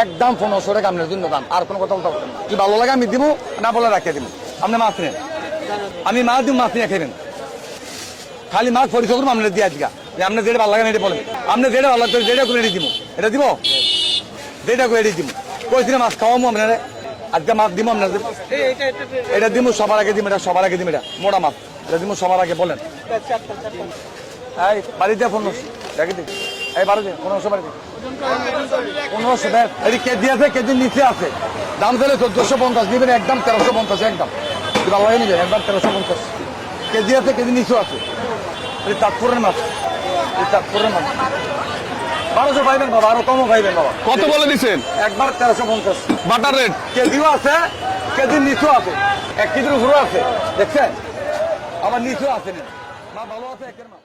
একদম পনেরোশো টাকা আপনার জন্য দাম আর কোনো কথা বলতে। যদি ভালো লাগে আমি দিব না বলে রাখিয়ে দিব আপনি মাছ নেন। আমি মাছ দিব মাছ নিয়ে খাইবেন খালি মাছ পরিচয় করব আপনার দিয়ে আজকে। যে আপনার যেটা ভালো লাগে এটা বলেন। আপনি যেটা ভালো লাগবে যেটা করে দিব এটা দিব? যেটা করে দিব কইছিল মাছ খাওয়াবো আপনারা? আজকে মাছ দিব? আপনাদের এটা দিব সবার আগে দিব এটা সবার আগে দিব এটা মোটা মাছ। এটা দিব সবার আগে বলেন। বাড়িতে পনেরোশো দেখি দিই। এই পনেরোশো বাড়িতে পনেরোশো দেখ এই কেজি আছে কেজি নিচে আছে। দাম তাহলে চোদ্দশো পঞ্চাশ দিবেন একদম তেরোশো পঞ্চাশ একদম। ভালো লাগে নিবেন একদম তেরোশো পঞ্চাশ। কেজি আছে কেজি নিচেও আছে। এই চাঁদপুরের মাছ। মাছ। বারোশো পাইবেন বাবা আরও কমও পাইবেন বাবা। কত বলে দিচ্ছেন একবার তেরোশো পঞ্চাশ। বাটার রেট কেজিও আছে কেজির নিচেও আছে। এক কেজির উপরেও আছে। দেখছেন? আবার নিচেও আছে না। ভালো আছে একের মা